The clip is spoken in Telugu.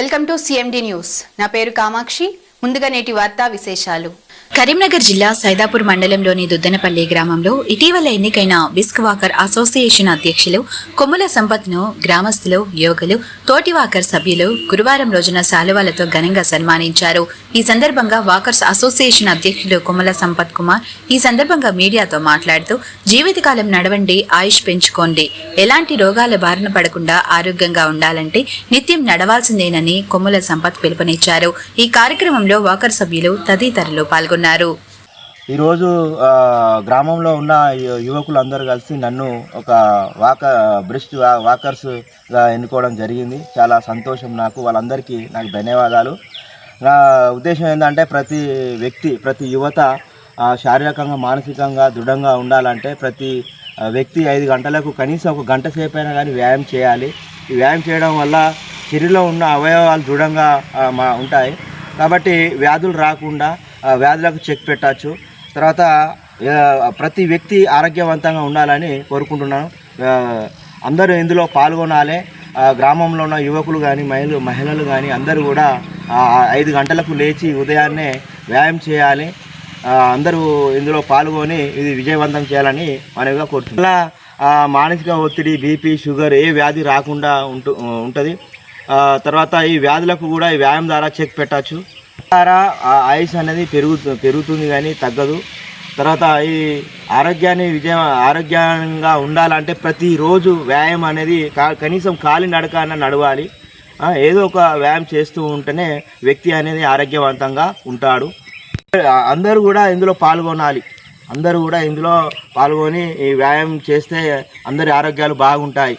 వెల్కమ్ టు సిఎండి న్యూస్ నా పేరు కామాక్షి. ముందుగా నేటి వార్తా విశేషాలు. కరీంనగర్ జిల్లా సైదాపూర్ మండలంలోని దుద్దనపల్లి గ్రామంలో ఇటీవల ఎన్నికైన బిస్క్వాకర్ అసోసియేషన్ అధ్యక్షులు కొమ్ముల సంపత్ను గ్రామస్తులు యువకులు తోటి వాకర్ సభ్యులు గురువారం రోజున శాలువాలతో ఘనంగా సన్మానించారు. ఈ సందర్భంగా వాకర్స్ అసోసియేషన్ అధ్యక్షులు కొమ్ముల సంపత్ కుమార్ ఈ సందర్భంగా మీడియాతో మాట్లాడుతూ జీవితకాలం నడవండి ఆయుష్ పెంచుకోండి. ఎలాంటి రోగాల బారిన పడకుండా ఆరోగ్యంగా ఉండాలంటే నిత్యం నడవాల్సిందేనని కొమ్ముల సంపత్ పిలుపునిచ్చారు. ఈ కార్యక్రమంలో వాకర్ సభ్యులు తదితరులు పాల్గొన్నారు. ఈరోజు గ్రామంలో ఉన్న యువకులందరూ కలిసి నన్ను ఒక వాక బ్రెస్ట్ వాకర్స్గా ఎన్నుకోవడం జరిగింది. చాలా సంతోషం నాకు వాళ్ళందరికీ నాకు ధన్యవాదాలు. నా ఉద్దేశం ఏంటంటే ప్రతి వ్యక్తి ప్రతి యువత శారీరకంగా మానసికంగా దృఢంగా ఉండాలంటే ప్రతి వ్యక్తి ఐదు గంటలకు కనీసం ఒక గంట సేపు అయినా కానీ వ్యాయామం చేయాలి. ఈ వ్యాయామం చేయడం వల్ల శరీరంలో ఉన్న అవయవాలు దృఢంగా మా ఉంటాయి. కాబట్టి వ్యాధులు రాకుండా వ్యాధులకు చెక్ పెట్టచ్చు. తర్వాత ప్రతి వ్యక్తి ఆరోగ్యవంతంగా ఉండాలని కోరుకుంటున్నాను. అందరూ ఇందులో పాల్గొనాలి. గ్రామంలో ఉన్న యువకులు కానీ మహిళలు మహిళలు కానీ అందరూ కూడా ఐదు గంటలకు లేచి ఉదయాన్నే వ్యాయామం చేయాలి. అందరూ ఇందులో పాల్గొని ఇది విజయవంతం చేయాలని మనవిగా కోరుతుంది అలా మానసిక ఒత్తిడి బీపీ షుగర్ ఏ వ్యాధి రాకుండా ఉంటు ఉంటుంది. తర్వాత ఈ వ్యాధులకు కూడా ఈ వ్యాయామం ద్వారా చెక్ పెట్టచ్చు. ద్వారా ఆయుష్ అనేది పెరుగు పెరుగుతుంది కానీ తగ్గదు. తర్వాత ఈ ఆరోగ్యాన్ని విజయం ఆరోగ్యంగా ఉండాలంటే ప్రతిరోజు వ్యాయామం అనేది కా- కనీసం కాలి నడక అన్న నడవాలి. ఏదో ఒక వ్యాయామం చేస్తూ ఉంటేనే వ్యక్తి అనేది ఆరోగ్యవంతంగా ఉంటాడు. అందరూ కూడా ఇందులో పాల్గొనాలి. అందరూ కూడా ఇందులో పాల్గొని ఈ వ్యాయామం చేస్తే అందరి ఆరోగ్యాలు బాగుంటాయి.